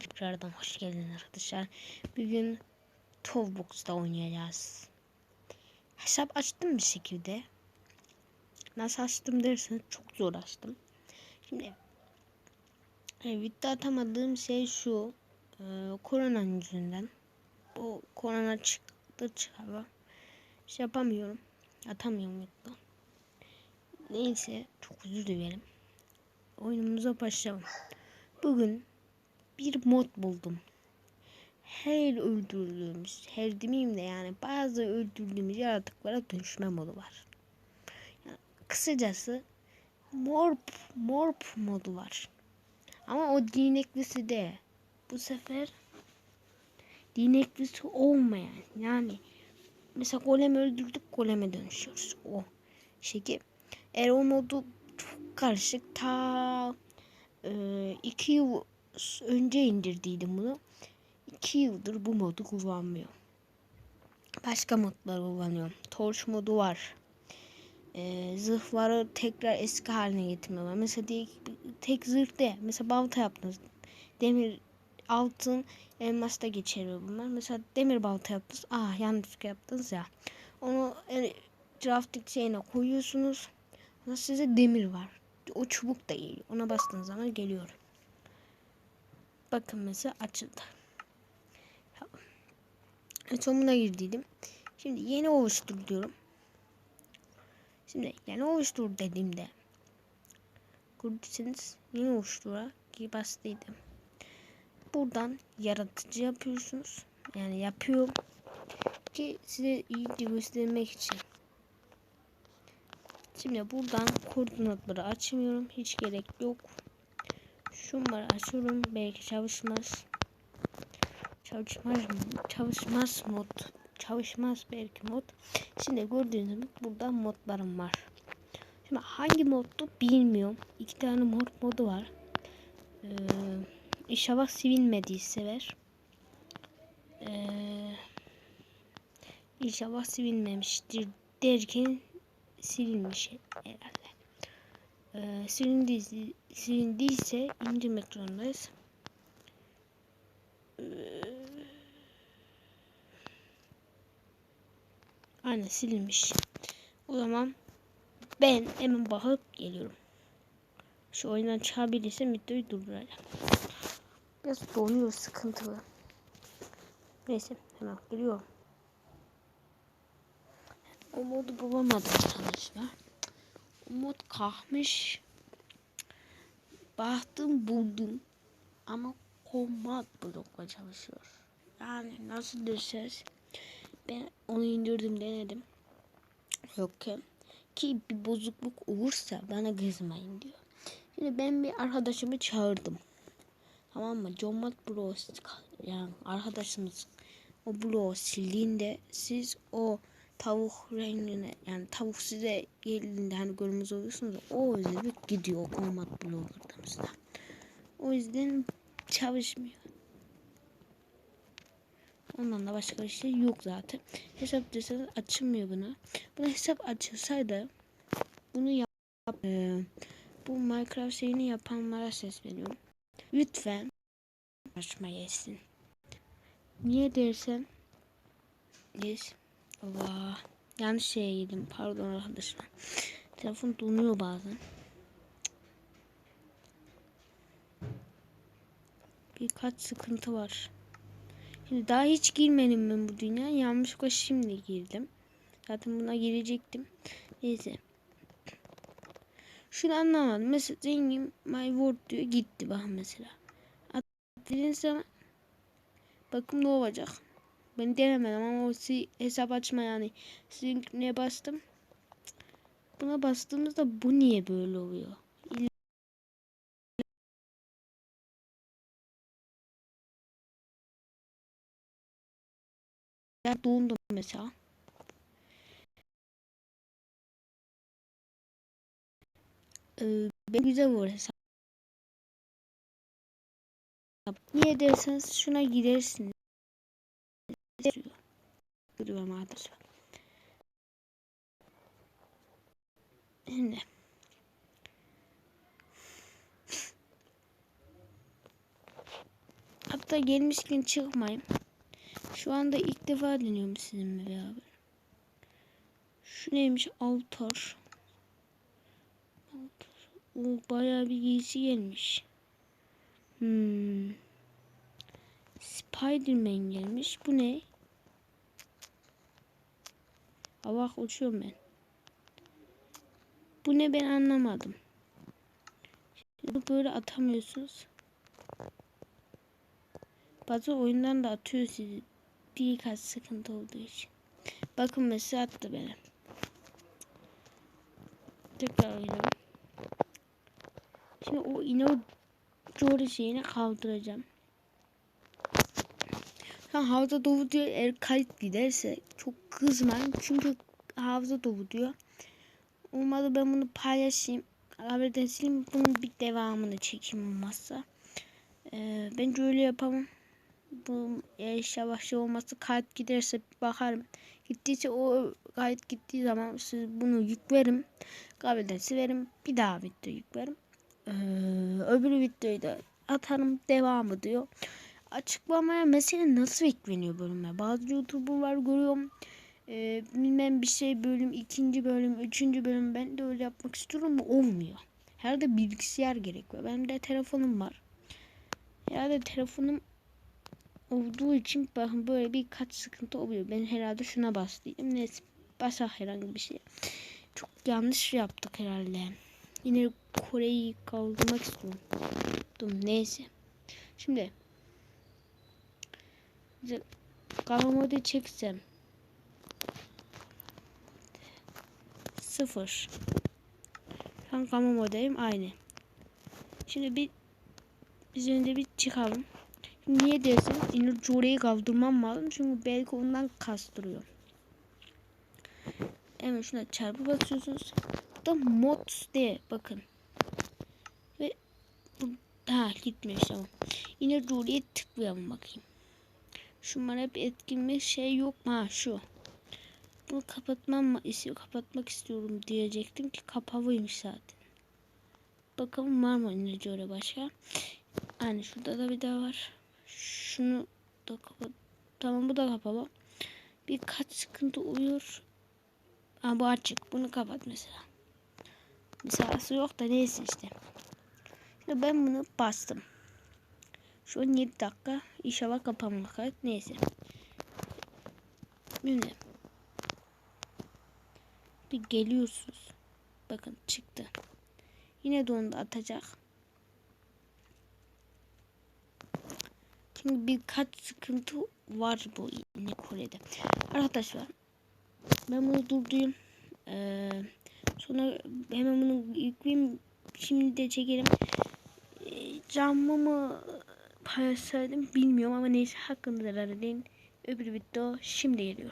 Tekrardan hoş geldiniz arkadaşlar. Bugün Tovbox'ta oynayacağız. Hesap açtım bir şekilde. Nasıl açtım derseniz çok zor açtım. Şimdi e, video atamadığım şey şu. E, korona yüzünden. Bu korona çıktı çıkalı. Şey yapamıyorum. Atamıyorum video. Neyse çok özür dilerim. Oyunumuza başlayalım. Bugün bir mod buldum. Her öldürdüğümüz, her demeyeyim de yani bazı öldürdüğümüz yaratıklara dönüşme modu var. Yani kısacası morp, morp modu var. Ama o dineklisi de bu sefer dineklisi olmayan yani mesela golem öldürdük goleme dönüşüyoruz. O şekil. Eğer o modu çok karışık ta e, iki yıl önce indirdiydim bunu. 2 yıldır bu modu kullanmıyorum. Başka modlar kullanıyorum. Torch modu var. Ee, zırhları tekrar eski haline getirme var. Mesela tek, tek zırh de. Mesela balta yaptınız. Demir, altın, elmas da geçeriyor bunlar. Mesela demir balta yaptınız. Ah yanlış yaptınız ya. Onu e, drafting şeyine koyuyorsunuz. Sonra size demir var. O çubuk da geliyor. Ona bastığınız zaman geliyor. Bakın mesela açıldı. Sonuna girdiydim. Şimdi yeni oluştur diyorum. Şimdi yeni oluştur dediğimde gördüyseniz yeni oluştura bastıydım. Buradan yaratıcı yapıyorsunuz. Yani yapıyorum ki size iyi göstermek için. Şimdi buradan koordinatları açmıyorum. Hiç gerek yok. Şunları açıyorum. Belki çalışmaz. Çalışmaz mı? Çalışmaz mod. Çalışmaz belki mod. Şimdi gördüğünüz gibi burada modlarım var. Şimdi hangi moddu bilmiyorum. İki tane mod modu var. Ee, inşallah silinmediyse ver. Ee, inşallah silinmemiştir derken silinmiş herhalde. Ee, silindiyse, silindiyse indirmek zorundayız. Ee, Aynen silinmiş. O zaman ben hemen bakıp geliyorum. Şu oyundan çıkabilirsem videoyu durduracağım. Biraz donuyor sıkıntılı. Neyse hemen geliyorum. O modu bulamadım arkadaşlar. Mod kalkmış. Baktım buldum. Ama kombat blokla çalışıyor. Yani nasıl derseniz ben onu indirdim denedim. Yokken ki bir bozukluk olursa bana kızmayın diyor. Şimdi ben bir arkadaşımı çağırdım. Tamam mı? John Bros yani arkadaşımız o bloğu sildiğinde siz o tavuk rengine yani tavuk size geldiğinde hani görmüş oluyorsunuz o yüzden gidiyor kombat bloğu kırdığımızda. O yüzden çalışmıyor. Ondan da başka bir şey yok zaten. Hesap deseniz açılmıyor buna. Buna hesap açılsaydı bunu yap e, bu Minecraft şeyini yapanlara ses veriyorum. Lütfen açma yesin. Niye dersen Yes. Allah. Yanlış şeye girdim. Pardon arkadaşlar. Telefon donuyor bazen. Birkaç sıkıntı var. Şimdi daha hiç girmedim ben bu dünya. Yanlışlıkla şimdi girdim. Zaten buna girecektim. Neyse. Şunu anlamadım. Mesela zengin my word diyor gitti bak mesela. Dediğin zaman bakın ne olacak. Ben denemedim ama o si hesap açma yani. Sizin ne bastım? Buna bastığımızda bu niye böyle oluyor? Ya dondum mesela. Ee, ben güzel olur hesap. Niye derseniz şuna girersiniz. Görüyorum arkadaşlar. Şimdi. Hatta gelmişken çıkmayayım. Şu anda ilk defa deniyorum sizinle beraber. Şu neymiş? Altar. Altar. O bayağı bir giysi gelmiş. Hmm. Spiderman gelmiş. Bu ne? Bak uçuyorum ben. Bu ne ben anlamadım. Şimdi böyle atamıyorsunuz. Bazı oyundan da atıyor sizi. Birkaç sıkıntı olduğu için. Bakın mesela attı beni. Tekrar oynayalım. Şimdi o yine o Jory şeyini kaldıracağım. An havza dolu diyor. Eğer kayıt giderse çok kızmayın. Çünkü havza dolu diyor. Olmadı ben bunu paylaşayım. Haberden sileyim. Bunun bir devamını çekeyim olmazsa. Ee, bence öyle yapamam. Bu yavaş şey olmazsa kayıt giderse bakarım. Gittiyse o kayıt gittiği zaman siz bunu yüklerim. Kabulden silerim. Bir daha video yüklerim. Ee, öbür videoyu da atarım. Devamı diyor. Açıklamaya mesela nasıl ekleniyor bölüme? Bazı youtuberlar görüyorum. Ee, bilmem bir şey bölüm, ikinci bölüm, üçüncü bölüm ben de öyle yapmak istiyorum ama olmuyor. Herhalde bilgisayar gerekiyor. Benim de telefonum var. Herhalde telefonum olduğu için bakın böyle birkaç sıkıntı oluyor. Ben herhalde şuna bastıydım. Neyse basa herhangi bir şey. Çok yanlış yaptık herhalde. Yine Kore'yi kaldırmak istiyorum. Dur neyse. Şimdi Kavamodi çeksem sıfır. Şu an kama modayım aynı. Şimdi bir biz önce bir çıkalım. Niye dersin? Yine Jore'yi kaldırmam lazım. Çünkü belki ondan kastırıyor. Hemen şuna çarpı basıyorsunuz. Da mods diye bakın. Ve ha gitmiyor tamam. Yine Jore'ye tıklayalım bakayım. Şunlar hep etkin bir şey yok mu? Şu. Bunu kapatmam mı? Kapatmak istiyorum diyecektim ki kapalıymış zaten. Bakalım var mı yine Jore başka? Yani şurada da bir daha var. Şunu da kapat. Tamam bu da kapalı. Birkaç sıkıntı oluyor. Ha bu açık. Bunu kapat mesela. Mesela yok da neyse işte. Şimdi ben bunu bastım. Şu an 7 dakika. İnşallah kapanmak. Neyse. Şimdi bir geliyorsunuz. Bakın çıktı. Yine de onu da atacak. Çünkü birkaç sıkıntı var bu yine Kore'de. Arkadaşlar ben bunu durdurayım. Ee, sonra hemen bunu yükleyeyim. Şimdi de çekelim. Ee, camımı paylaşsaydım bilmiyorum ama neyse hakkında zararı değil. Öbür video şimdi geliyor.